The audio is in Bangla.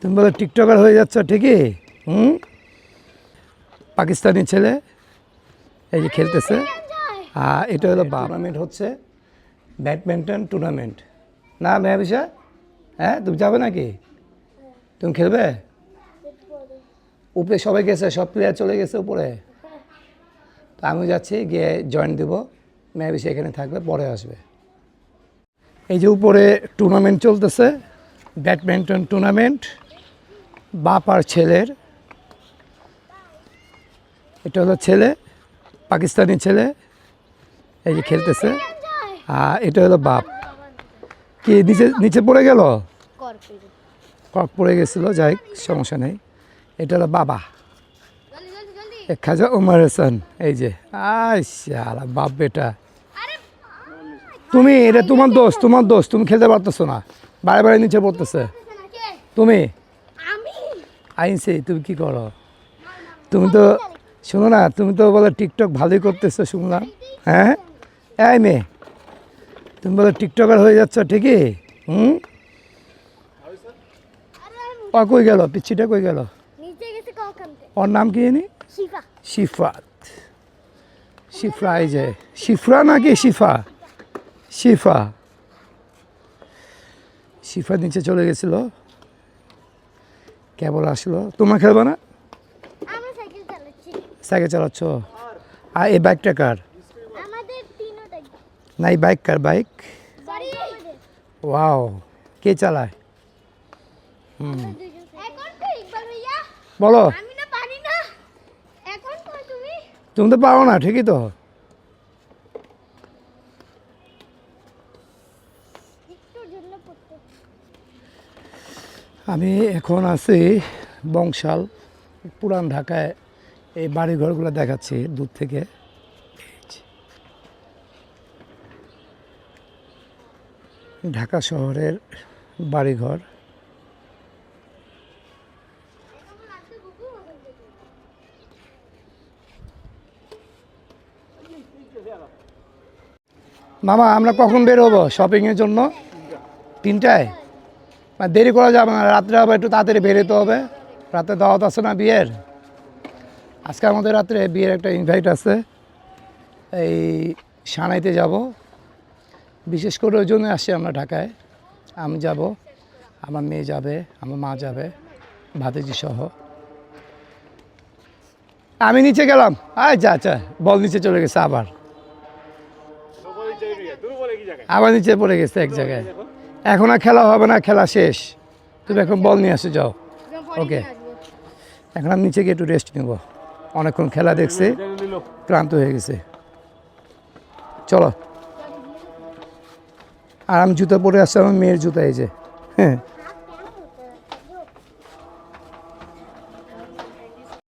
তুমি বলে টিকটকার হয়ে যাচ্ছ ঠিকই? হুম? পাকিস্তানি ছেলে এই যে খেলতেছে। আর এটা হলো টুর্নামেন্ট হচ্ছে ব্যাডমিন্টন টুর্নামেন্ট না মেহাবিশা হ্যাঁ তুমি যাবে নাকি? তুমি খেলবে? উপরে সবাই গেছে সব প্লেয়ার চলে গেছে উপরে। তো আমি যাচ্ছি গিয়ে জয়েন দেব। মেহাবিশা এখানে থাকবে পরে আসবে। এই যে উপরে টুর্নামেন্ট চলতেছে ব্যাডমিন্টন টুর্নামেন্ট বাপ আর ছেলের, এটা হলো ছেলে, পাকিস্তানি ছেলে, এই যে খেলতেছে। আর এটা হলো বাপ। কি, নিচে নিচে পড়ে গেল? কক পড়ে গেছিল, যাই সমস্যা নেই। এটা হলো বাবা। খাজা উমার হাসান, এই যে। আই বাপ বেটা। তুমি, এটা তোমার দোষ তোমার দোষ, তুমি খেলতে পারতেছো না। বারে বারে নিচে পড়তেছে। তুমি? আইনছি তুমি কি করো? তুমি তো শোনো না তুমি তো বলো টিকটক ভালোই করতেছো শুনলাম। হ্যাঁ? এই মেয়ে তুমি বলে টিকটকার হয়ে যাচ্ছ ঠিকই? হুম? ও কই গেল? পিচ্ছিটা কই গেল? ওর নাম কি জানি? শিফাত। শিফরা এই যে শিফরা নাকি শিফা? শিফা। শিফা নিচে চলে গেছিল। কেবল আসলো? তোমরা খেলবে না? সাইকেল চালাচ্ছ। আর এই বাইকটা কার? না এই বাইক কার বাইক? ওয়াও কে চালায়? ভাইয়া। বলো। তুমি। তুমি তো পারো না ঠিকই তো। আমি এখন আছি বংশাল, পুরান ঢাকায়। এই বাড়িঘরগুলো দেখাচ্ছি দূর থেকে। ঢাকা শহরের বাড়িঘর। মামা, আমরা কখন বের হব শপিংয়ের জন্য? তিনটায়? দেরি করা যাবে না রাত্রে আবার একটু তাড়াতাড়ি বেরোতে হবে। রাতে দাওয়াত আছে না বিয়ের? আজকে আমাদের রাত্রে বিয়ের একটা ইনভাইট আছে। এই সানাইতে যাব। বিশেষ করে ওই জন্য আসছি আমরা ঢাকায়। আমি যাব আমার মেয়ে যাবে আমার মা যাবে ভাতিজি সহ। আমি নিচে গেলাম। আয় যা আচ্ছা বল নিচে চলে গেছে আবার। আবার নিচে পড়ে গেছে এক জায়গায়। এখন আর খেলা হবে না খেলা শেষ। তুমি এখন বল নিয়ে আসে যাও। ওকে এখন আমি নিচে গিয়ে একটু রেস্ট নেব। অনেকক্ষণ খেলা দেখছে ক্লান্ত হয়ে গেছে। চলো। আর আমি জুতো পরে আসছি আমার মেয়ের জুতো এই যে। হ্যাঁ।